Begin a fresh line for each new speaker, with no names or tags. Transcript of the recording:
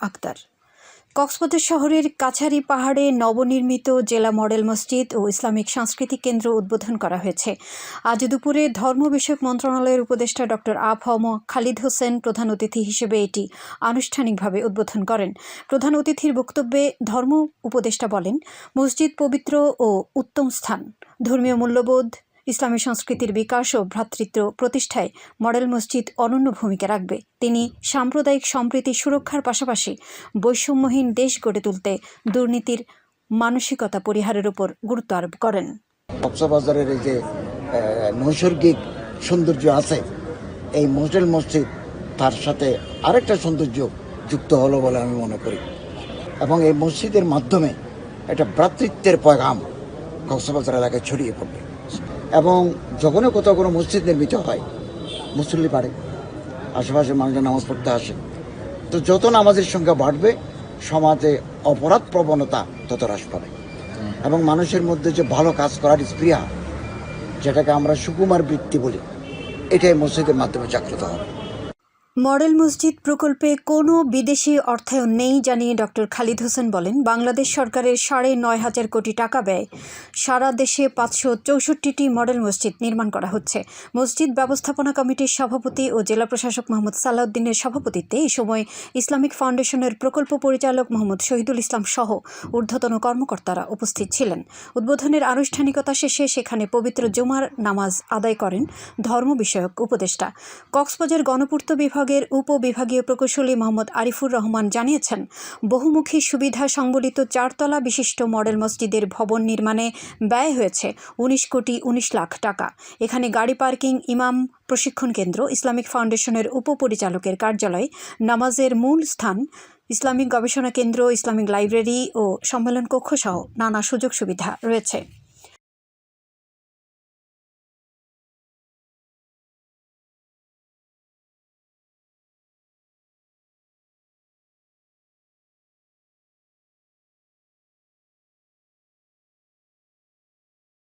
আক্তার। কক্সবাজার শহরের কাছারি পাহাড়ে নবনির্মিত জেলা মডেল মসজিদ ও ইসলামিক সাংস্কৃতিক কেন্দ্র উদ্বোধন করা হয়েছে। আজ দুপুরে ধর্ম বিষয়ক মন্ত্রণালয়ের উপদেষ্টা ডক্টর আফম খালিদ হোসেন প্রধান অতিথি হিসেবে এটি আনুষ্ঠানিকভাবে উদ্বোধন করেন। প্রধান অতিথির বক্তব্যে ধর্ম উপদেষ্টা বলেন, মসজিদ পবিত্র ও উত্তম স্থান, ধর্মীয় মূল্যবোধ ইসলামী সংস্কৃতির বিকাশ ও ভ্রাতৃত্ব প্রতিষ্ঠায় মডেল মসজিদ অনন্য ভূমিকা রাখবে। তিনি সাম্প্রদায়িক সম্প্রীতি সুরক্ষার পাশাপাশি বৈষম্যহীন দেশ গড়ে তুলতে দুর্নীতির মানসিকতা পরিহারের উপর গুরুত্ব আরোপ করেন।
কক্সবাজারের এই যে নৈসর্গিক সৌন্দর্য আছে, এই মডেল মসজিদ তার সাথে আরেকটা সৌন্দর্য যুক্ত হলো বলে আমি মনে করি। এবং এই মসজিদের মাধ্যমে একটা ভ্রাতৃত্বের পয়গাম কক্সবাজার এলাকায় ছড়িয়ে পড়বে। এবং যখনই কোথাও কোনো মসজিদ নির্মিত হয়, মুসল্লি পারে আশেপাশে মানুষজন নামাজ পড়তে আসে। তো যত নামাজের সংখ্যা বাড়বে, সমাজে অপরাধ প্রবণতা তত হ্রাস পাবে। এবং মানুষের মধ্যে যে ভালো কাজ করার স্পৃহা, যেটাকে আমরা সুকুমার বৃত্তি বলি, এটাই মসজিদের মাধ্যমে জাগ্রত হবে।
মডেল মসজিদ প্রকল্পে কোনো বিদেশি অর্থায়ন নেই জানিয়ে ডক্টর খালিদ হোসেন বলেন, বাংলাদেশ সরকারের সাড়ে নয় হাজার কোটি টাকা ব্যয়। সারা দেশে পাঁচশো চৌষট্টিটি মডেল মসজিদ নির্মাণ করা হচ্ছে। মসজিদ ব্যবস্থাপনা কমিটির সভাপতি ও জেলা প্রশাসক মোহাম্মদ সালাউদ্দিনের সভাপতিত্বে এই সময় ইসলামিক ফাউন্ডেশনের প্রকল্প পরিচালক মোহাম্মদ শহীদুল ইসলাম সহ ঊর্ধ্বতন কর্মকর্তারা উপস্থিত ছিলেন। উদ্বোধনের আনুষ্ঠানিকতা শেষে সেখানে পবিত্র জুমার নামাজ আদায় করেন ধর্ম বিষয়ক উপদেষ্টা। কক্সবাজার গণপূর্ত বিভাগের উপবিভাগীয় প্রকৌশলী মোহাম্মদ আরিফুর রহমান জানিয়েছেন, বহুমুখী সুবিধা সংবলিত চারতলা বিশিষ্ট মডেল মসজিদের ভবন নির্মাণে ব্যয় হয়েছে উনিশ কোটি উনিশ লাখ টাকা। এখানে গাড়ি পার্কিং, ইমাম, প্রশিক্ষণ কেন্দ্র, ইসলামিক ফাউন্ডেশনের উপপরিচালকের কার্যালয়, নামাজের মূল স্থান, ইসলামিক গবেষণা কেন্দ্র, ইসলামিক লাইব্রেরি ও সম্মেলন কক্ষ সহ নানা সুযোগ সুবিধা রয়েছে।